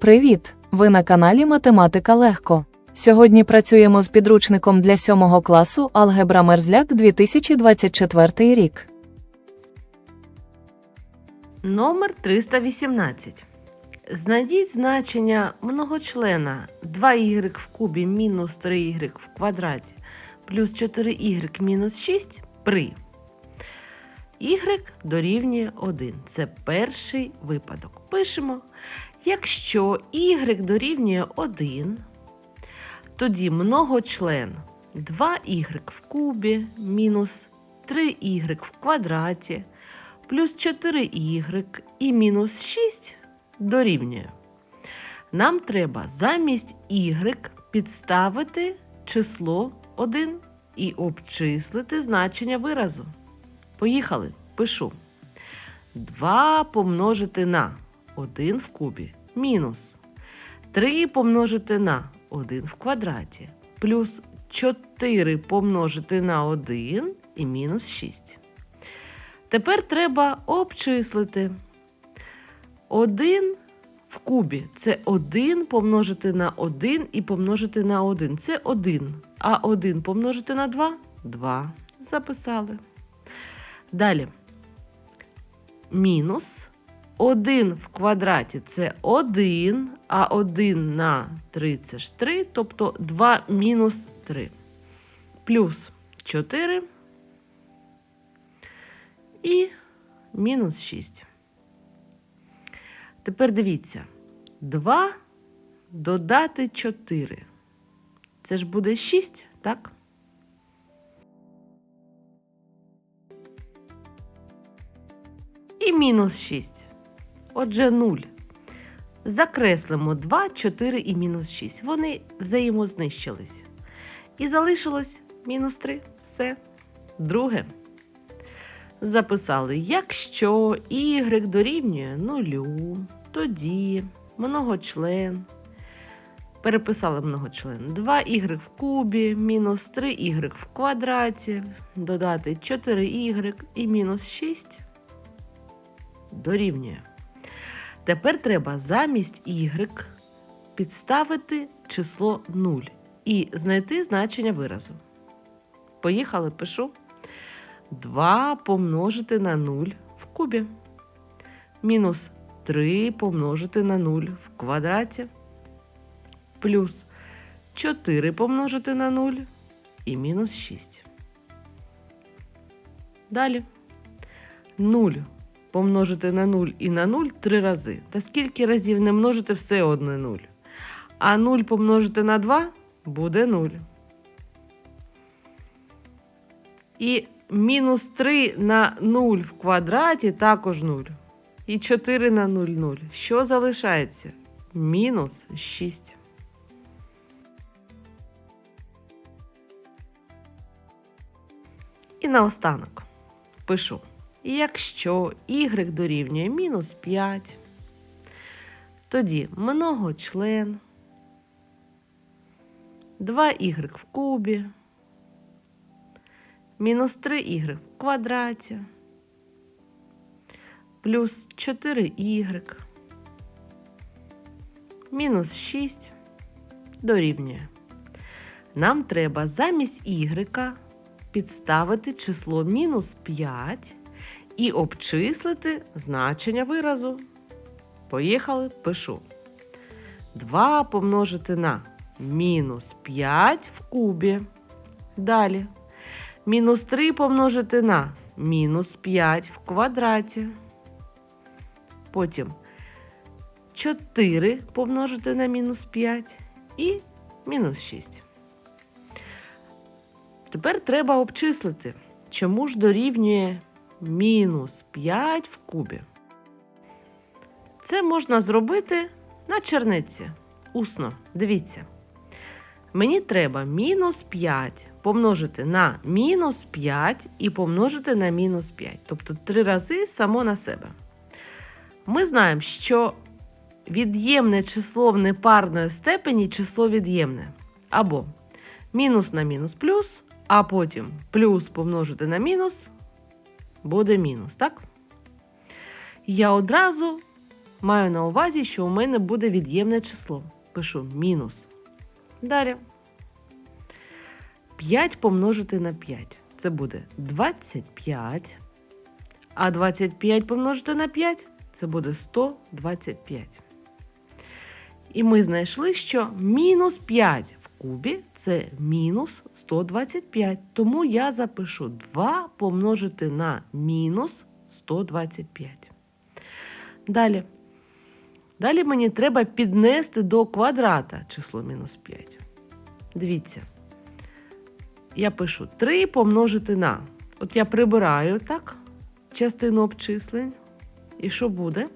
Привіт! Ви на каналі Математика Легко. Сьогодні працюємо з підручником для 7 класу Алгебра Мерзляк 2024 рік. Номер 318. Знайдіть значення многочлена 2y в кубі мінус 3y в квадраті плюс 4y мінус 6 при y дорівнює 1. Це перший випадок. Пишемо. Якщо y дорівнює 1, тоді многочлен 2y в кубі мінус 3y в квадраті плюс 4y і мінус 6 дорівнює. Нам треба замість y підставити число 1 і обчислити значення виразу. Поїхали, пишу. 2 помножити на 1 в кубі мінус 3 помножити на 1 в квадраті плюс 4 помножити на 1 і мінус 6. Тепер треба обчислити. 1 в кубі це 1 помножити на 1 і помножити на 1. Це 1. А 1 помножити на 2 2. Записали. Далі. Мінус 1 в квадраті це 1, а 1 на 3 це ж 3, тобто 2 мінус 3. Плюс 4 і мінус 6. Тепер дивіться. 2 додати 4. Це ж буде 6, так? І мінус 6. Отже, 0. Закреслимо 2, 4 і мінус 6. Вони взаємознищились. І залишилось мінус 3. Все. Друге. Записали, якщо y дорівнює нулю, тоді многочлен. Переписали многочлен. 2y в кубі, мінус 3y в квадраті, додати 4y і мінус 6 дорівнює. Tепер треба замість y підставити число 0 і знайти значення виразу. Поїхали, пишу. 2 помножити на 0 в кубі. Мінус 3 помножити на 0 в квадраті. Плюс 4 помножити на 0 і мінус 6. Далі. 0 помножити на 0 і на 0 три рази. Та скільки разів не множити все одно 0. А 0 помножити на 2 буде 0. І мінус 3 на 0 в квадраті також 0. І 4 на 0 0. Що залишається? Мінус 6. І наостанок пишу. Якщо y дорівнює мінус 5, тоді многочлен 2y в кубі мінус 3y в квадраті, плюс 4y, мінус 6 дорівнює. Нам треба замість y підставити число мінус 5 і обчислити значення виразу. Поїхали, пишу. 2 помножити на мінус 5 в кубі. Далі. Мінус 3 помножити на мінус 5 в квадраті. Потім 4 помножити на мінус 5 і мінус 6. Тепер треба обчислити, чому ж дорівнює мінус 5 в кубі. Це можна зробити на черниці. Усно. Дивіться. Мені треба мінус 5 помножити на мінус 5 і помножити на мінус 5. Тобто три рази само на себе. Ми знаємо, що від'ємне число в непарної степені число від'ємне. Або мінус на мінус плюс, а потім плюс помножити на мінус буде мінус, так? Я одразу Маю на увазі, що у мене буде від'ємне число. Пишу мінус. Далі. 5 помножити на 5. Це буде 25. А 25 помножити на 5 це буде 125. І ми знайшли, що мінус 5 в кубі це мінус 125. Тому я запишу 2 помножити на мінус 125. Далі. Далі мені треба піднести до квадрата число мінус 5. Дивіться. Я пишу 3 помножити на. От я прибираю так частину обчислень. І що буде?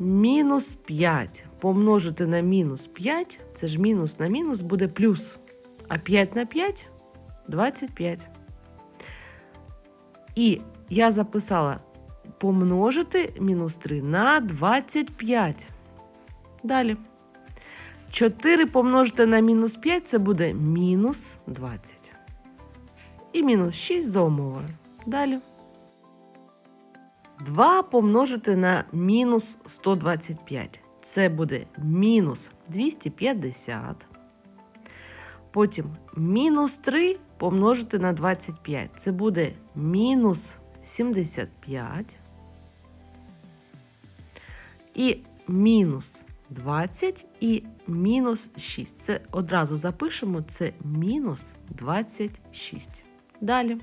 Мінус 5 помножити на мінус 5, це ж мінус на мінус буде плюс. А 5 на 5 25. І я записала помножити мінус 3 на 25. Далі. 4 помножити на мінус 5 це буде мінус 20. І мінус 6 за умовою. Далі. 2 помножити на мінус 125. Це буде мінус 250. Потім мінус 3 помножити на 25. Це буде мінус 75. І мінус 20 і мінус 6. Це одразу запишемо, це мінус 26. Далі.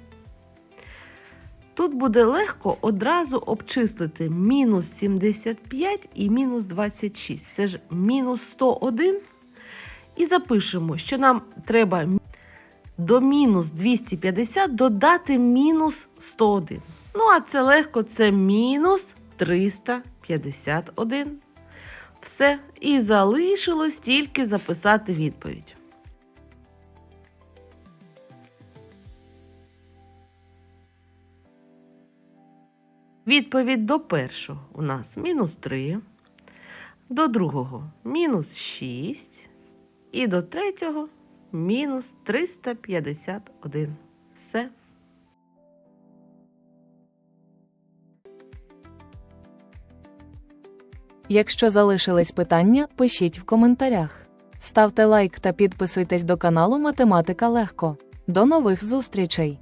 Тут буде легко одразу обчислити мінус 75 і мінус 26. Це ж мінус 101. І запишемо, що нам треба до мінус 250 додати мінус 101. Ну, а це легко, це мінус 351. Все, і залишилось тільки записати відповідь. Відповідь до першого у нас мінус 3, до другого мінус 6 і до третього мінус 351. Все. Якщо залишились питання, пишіть в коментарях. Ставте лайк та підписуйтесь до каналу Математика Легко. До нових зустрічей!